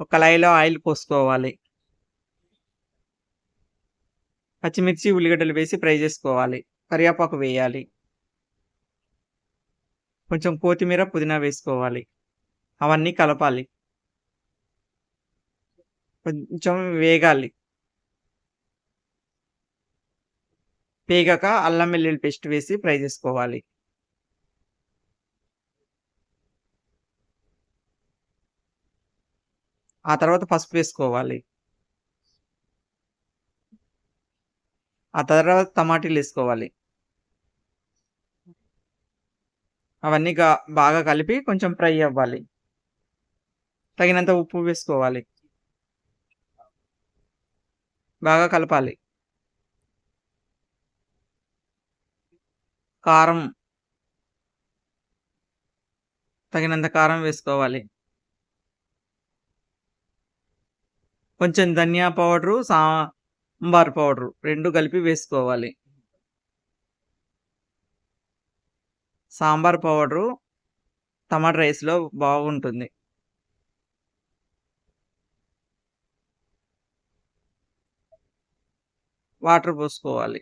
ఒక కళాయిలో ఆయిల్ పోసుకోవాలి. పచ్చిమిర్చి ఉల్లిగడ్డలు వేసి ఫ్రై చేసుకోవాలి. కరివేపాకు వేయాలి. కొంచెం కొత్తిమీర పుదీనా వేసుకోవాలి. అవన్నీ కలపాలి. కొంచెం వేగాలి. వేగాక అల్లం వెల్లుల్లి పేస్ట్ వేసి ఫ్రై చేసుకోవాలి. ఆ తర్వాత పసుపు వేసుకోవాలి. ఆ తర్వాత టమాటీలు వేసుకోవాలి. అవన్నీ బాగా కలిపి కొంచెం ఫ్రై అవ్వాలి. తగినంత ఉప్పు వేసుకోవాలి. బాగా కలపాలి. కారం తగినంత కారం వేసుకోవాలి. కొంచెం ధనియా పౌడరు సాంబార్ పౌడరు రెండు కలిపి వేసుకోవాలి. సాంబార్ పౌడరు టమాటా రైస్లో బాగుంటుంది. వాటర్ పోసుకోవాలి.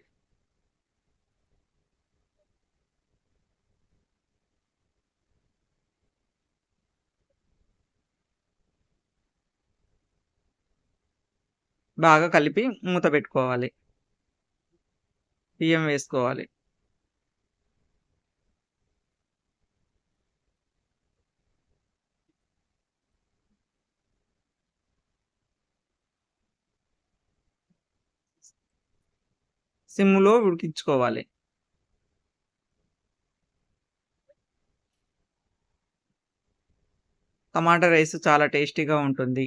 బాగా కలిపి మూత పెట్టుకోవాలి. బియ్యం వేసుకోవాలి. సిమ్లో ఉడికించుకోవాలి. టమాటా రైస్ చాలా టేస్టీగా ఉంటుంది.